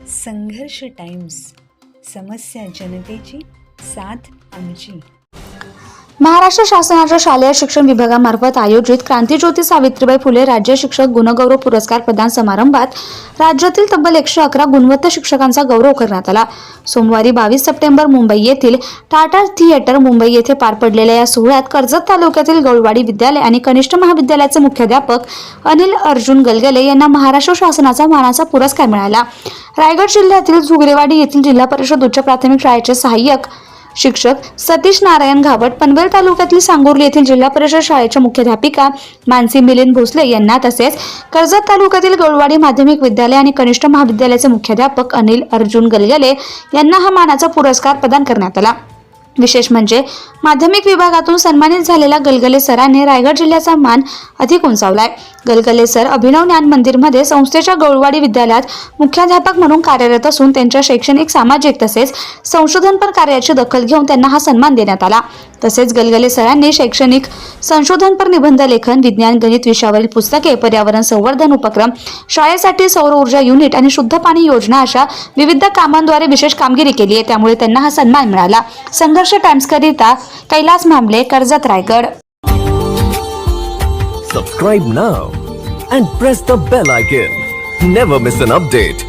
संघर्ष टाइम्स समस्या जनतेची साथ आमची. महाराष्ट्र शासनाच्या शालेय शिक्षण विभागामार्फत आयोजित क्रांतीज्योती सावित्रीबाई फुले राज्य शिक्षक गुणगौरव पुरस्कार प्रदान समारंभात राज्यातील तब्बल एकशे अकरा गुणवत्त शिक्षकांचा गौरव करण्यात आला. सोमवारी बावीस सप्टेंबर मुंबई येथील टाटा थिएटर मुंबई येथे पार पडलेल्या या सोहळ्यात कर्जत तालुक्यातील गौळवाडी विद्यालय आणि कनिष्ठ महाविद्यालयाचे मुख्याध्यापक अनिल अर्जुन गलगले यांना महाराष्ट्र शासनाचा मानाचा पुरस्कार मिळाला. रायगड जिल्ह्यातील झुगरेवाडी येथील जिल्हा परिषद उच्च प्राथमिक शाळेचे सहाय्यक शिक्षक सतीश नारायण घावट पनवेल तालुक्यातील सांगोर्ली येथील जिल्हा परिषद शाळेच्या मुख्याध्यापिका मानसी मिलिंद भोसले यांना तसेच कर्जत तालुक्यातील गौळवाडी माध्यमिक विद्यालय आणि कनिष्ठ महाविद्यालयाचे मुख्याध्यापक अनिल अर्जुन गलगले यांना हा मानाचा पुरस्कार प्रदान करण्यात आला. विशेष म्हणजे माध्यमिक विभागातून सन्मानित झालेल्या गलगले सरांनी रायगड जिल्ह्याचा मान अधिक उंचावलाय. गलगले सर अभिनव ज्ञान मंदिरमध्ये संस्थेच्या गौळवाडी विद्यालयात मुख्याध्यापक म्हणून कार्यरत असून त्यांच्या शैक्षणिक सामाजिक तसेच संशोधनपर कार्याची दखल घेऊन त्यांना हा सन्मान देण्यात आला. तसेच गलगले सरांनी शैक्षणिक संशोधनपर निबंध लेखन विज्ञान गणित विषयावरील पुस्तके पर्यावरण संवर्धन उपक्रम शाळेसाठी सौर ऊर्जा युनिट आणि शुद्ध पाणी योजना अशा विविध कामांद्वारे विशेष कामगिरी केली आहे. त्यामुळे त्यांना हा सन्मान मिळाला. संघर्ष टाइम्सकरिता Kailas Mamle Karjat Raigad. Subscribe now and press the bell icon never miss an update